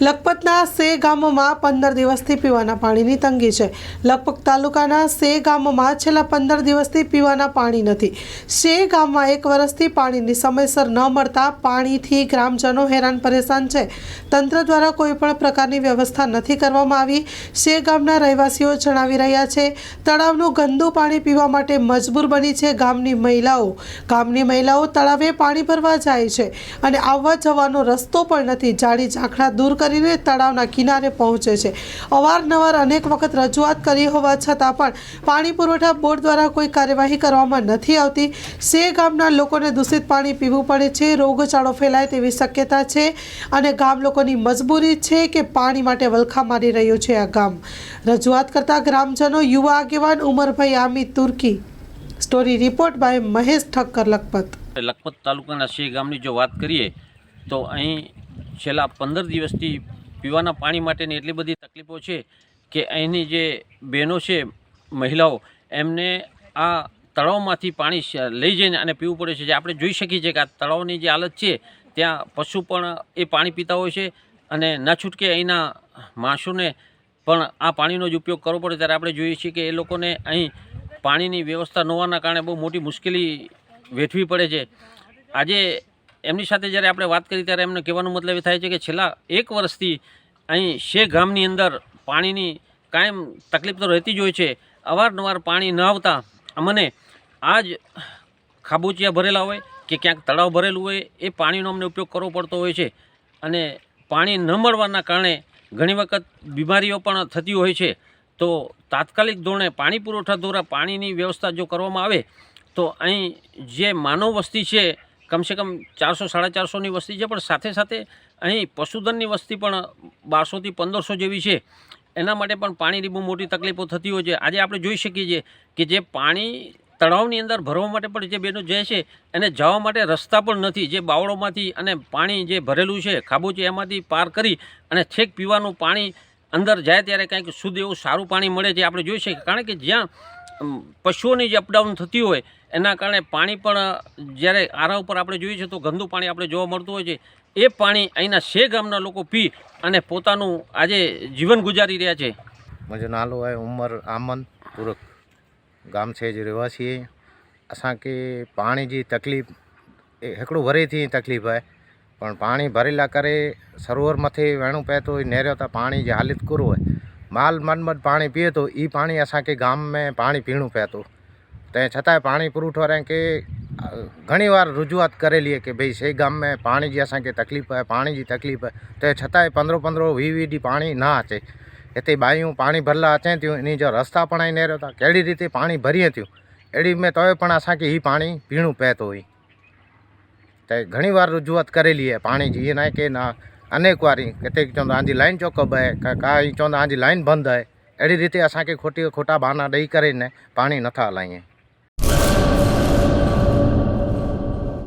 લખપતના સે ગામમાં પંદર દિવસથી પીવાના પાણીની તંગી છે. લખપત તાલુકાના સે ગામમાં છેલ્લા પંદર દિવસથી પીવાના પાણી નથી. સે ગામમાં એક વર્ષથી પાણીની સમયસર ન મળતા પાણીથી ગ્રામજનો હેરાન પરેશાન છે. તંત્ર દ્વારા કોઈ પણ પ્રકારની વ્યવસ્થા નથી કરવામાં આવી. સે ગામના રહેવાસીઓ જણાવી રહ્યા છે, તળાવનું ગંદુ પાણી પીવા માટે મજબૂર બની છે ગામની મહિલાઓ. ગામની મહિલાઓ તળાવે પાણી ભરવા જાય છે અને આવવા જવાનો રસ્તો પણ નથી. જાડી ઝાંખડા દૂર કરીને તળાવના કિનારે પહોંચે છે. અવારનવાર અનેક વખત રજૂઆત કરી હોવા છતાં પણ પાણી પુરવઠા બોર્ડ દ્વારા કોઈ કાર્યવાહી કરવામાં નથી આવતી. સે ગામના લોકોને દૂષિત પાણી પીવું પડે છે, રોગચાળો ફેલાય તેવી શક્યતા છે અને ગામ લોકોની મજબૂરી છે કે પાણી માટે વલખા મારી રહ્યું છે આ ગામ. રજૂઆત કરતા ગ્રામજનો, યુવા આગેવાન Umarbhai Ami Turki. Story report by Mahesh Thakkar Lakhpat. Lakhpat તાલુકાના શી ગામની જો વાત કરીએ તો અહીં છેલ્લા પંદર દિવસથી પીવાના પાણી માટેની એટલી બધી તકલીફો છે કે અહીંની જે બહેનો છે, મહિલાઓ, એમને આ તળાવમાંથી પાણી લઈ જઈને અને પીવું પડે છે. જે આપણે જોઈ શકીએ છીએ કે આ તળાવની જે હાલત છે, ત્યાં પશુ પણ એ પાણી પીતા હોય છે અને ન છૂટકે અહીંના માણસોને પણ આ પાણીનો જ ઉપયોગ કરવો પડે. ત્યારે આપણે જોઈએ છીએ કે એ લોકોને અહીં પાણીની વ્યવસ્થા ન હોવાના કારણે બહુ મોટી મુશ્કેલી વેઠવી પડે છે. આજે એમની સાથે જ્યારે આપણે વાત કરી ત્યારે એમને કહેવાનો મતલબ એ થાય છે કે છેલ્લા એક વર્ષથી અહીં શે ગામની અંદર પાણીની કાયમ તકલીફ તો રહેતી જ હોય છે. અવારનવાર પાણી ન આવતા અમને આ જ ખાબોચિયા ભરેલા હોય કે ક્યાંક તળાવ ભરેલું હોય એ પાણીનો અમને ઉપયોગ કરવો પડતો હોય છે અને પાણી ન મળવાના કારણે ઘણી વખત બીમારીઓ પણ થતી હોય છે. તો તાત્કાલિક ધોરણે પાણી પુરવઠા દ્વારા પાણીની વ્યવસ્થા જો કરવામાં આવે તો અહીં જે માનવ વસ્તી છે કમસે કમ ચારસો, સાડા ચારસોની વસ્તી છે, પણ સાથે સાથે અહીં પશુધનની વસ્તી પણ બારસોથી પંદરસો જેવી છે. એના માટે પણ પાણીની બહુ મોટી તકલીફો થતી હોય છે. આજે આપણે જોઈ શકીએ છીએ કે જે પાણી તળાવની અંદર ભરવા માટે પણ જે બહેનો જાય છે, એને જવા માટે રસ્તા પણ નથી. જે બાવળોમાંથી અને પાણી જે ભરેલું છે ખાબોચી એમાંથી પાર કરી અને છેક પીવાનું પાણી અંદર જાય ત્યારે કંઈક શુદ્ધ એવું સારું પાણી મળે છે. આપણે જોઈ શકીએ. કારણ કે જ્યાં પશુઓની જે અપડાઉન થતી હોય એના કારણે પાણી પણ જ્યારે આરા ઉપર આપણે જોઈએ છીએ તો ગંદુ પાણી આપણે જોવા મળતું હોય છે, એ પાણી અહીંના છે ગામના લોકો પી અને પોતાનું આજે જીવન ગુજારી રહ્યા છે. મુજબ નાલો હોય उमर आमन पुरक. गाम से जो रहवासी है असांखे पाणी जी तकलीफ़ हिकिड़ो वरी थी तकलीफ़ પણ પાણી ભરેલા કરે સરોવર મથે વેણું પહોતો નહેરો त પાણી જે હાલત કુરો હોય માલ મનમદ પાણી પીએ તો એ પાણી અસાંखे ગામ में પાણી પીણું પए थो तंहिं छतांइ पाणी पुरवठो वारनि खे अ, घणी वार रुजूआत करेली आहे की भई से गाम में पाणी जी असांखे तकलीफ़ आहे पाणी जी तकलीफ़ आहे तंहिं छतांइ पंद्रहं पंद्रहं वीह वीह ॾींहं पाणी न अचे हिते बायूं पाणी भरला अचनि थियूं इन जो रस्ता पण ई नेरियो था कहिड़ी रीति पाणी भरीए थियूं अहिड़ी में तोय पण असांखे हीउ पाणी पीअणो पए थो ई त घणी वार रुजूआत करेली आहे पाणी जी ईअं न आहे की न अनेक वारी किथे चवंदा तव्हांजी लाइन चौकब आहे का काई चवंदा तव्हांजी लाइन बंदि आहे अहिड़ी रीति असांखे खोटी खोटा बहाना ॾेई करे न पाणी नथा हलायूं